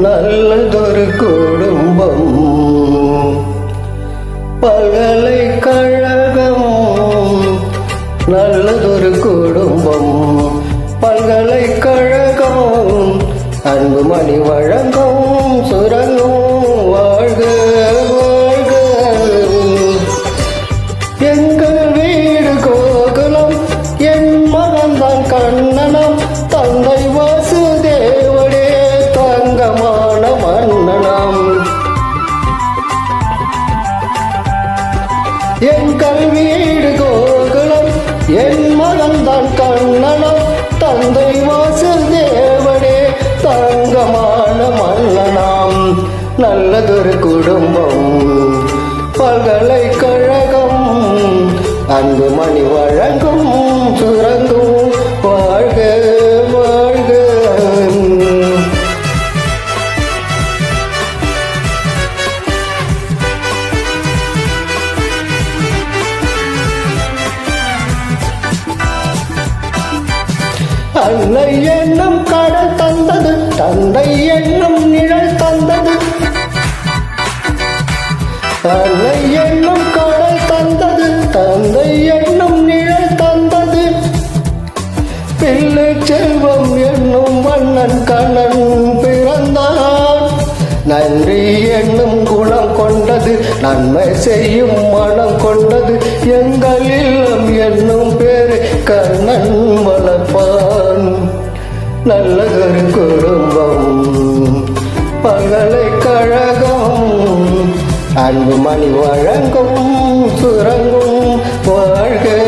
நல்லதொரு குடும்பம். பல்கலைக்கழகம் நல்லதொரு குடும்பம். பல்கலைக்கழகம் அன்பு மணி வழங்கும். என் கல்வீடு கோகுலம் என் மகன்தான் கண்ணனம். தந்தை வாசல் தேவனே தங்கமான மன்னனாம். நல்லதொரு குடும்பம் பல்கலைக்கழகம் அன்பு மணி வழங்கும் சுரங்கும் அன்னை என்னும் கடல் தந்தது தந்தை என்னும் நிழல் தந்தது. அன்னை என்னும் கடல் தந்தது தந்தை என்னும் நிழல் தந்தது. பிள்ளை செல்வம் என்னும் மன்னன் கண்ணன் பிறந்தான். நன்றி என்னும் குணம் கொண்டது நன்மை செய்யும் மனம் கொண்டது. எங்கள் இல்லம் என்னும் பேரு கண்ணன் வளர்ப்பான் நல்லதொரு குடும்பம். பல்கலைக்கழகம் அன்பு மணி வழங்கும் சுரங்கும் வாழ்க